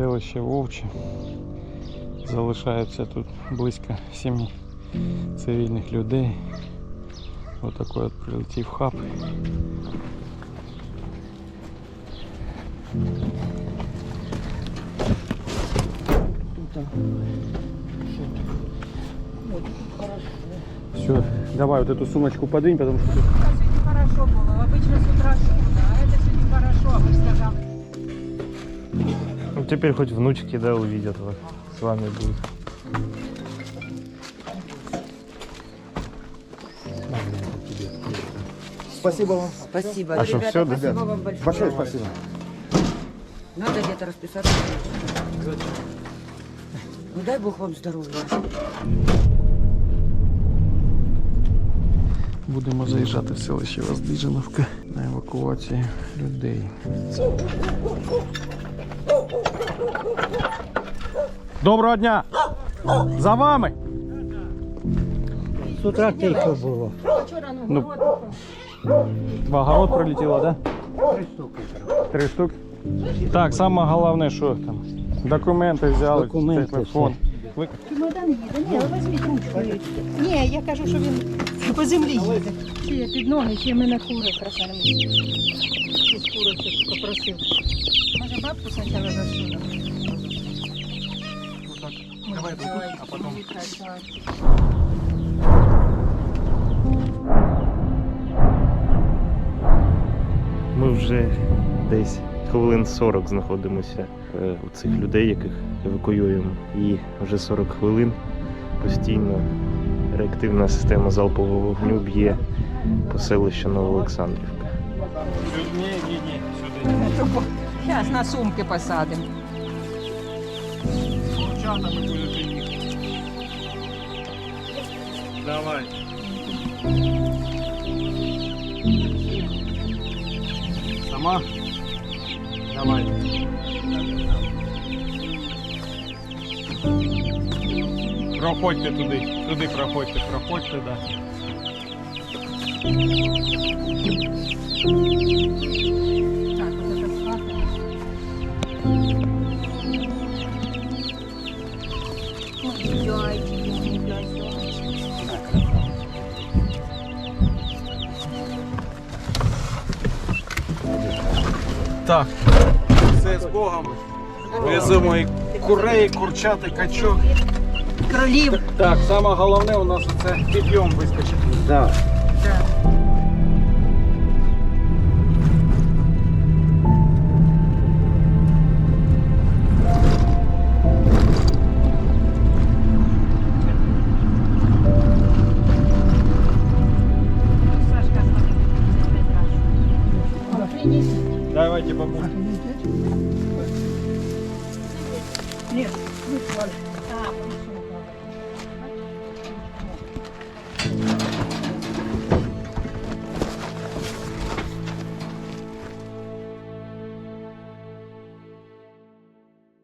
Селище Вовче. Залишається тут близько сім'ї цивільних людей. Отакий от прилетів хаб. Все, давай вот эту сумочку подвинь, потому что тут Сегодня хорошо было. Обычно с утра шумно, а это сегодня хорошо, мы сказали. Ну, теперь хоть внучки, да, увидят вас. С вами будут. Спасибо вам. Спасибо. А что, Ребята, всё, да? спасибо вам большое. Большое спасибо. Надо где-то расписаться. Ну дай Бог вам здоровья. будемо заїжджати в селище Воздвиженовка на евакуацію людей. Доброго дня! За вами! З утра тихо було. Ну, в огород прилетіло, да? Три штуки. Три штуки. Так, саме головне, що там. Документи взяли, Документи, телефон. Ви- Чемодан їде. Ні, але візьміть ручкою. Ні, я кажу, що він по землі їде. Чи я під ноги, чи мене кури краса на місці. Із курочок попросив. Може бабку спочатку засуну? Давай, а потім. Ми вже десь хвилин 40 знаходимося е, у цих людей, яких евакуюємо. І вже 40 хвилин постійно реактивна система залпового вогню б'є по селищу Новоолександрівка. Ні, ні, ні, сюди. Сейчас на сумки посадим. Дівчатами будете їхати. Давай. Сама? Давай. Проходьте туди, туди проходьте, проходьте, да. Так, вот Так, все з Богом. Веземо і курей, і курчат, і качок. Кролів. Так, саме головне у нас це підйом вискочить. Да. Сашка, смотри. Давайте поможем. Нет, не хватит.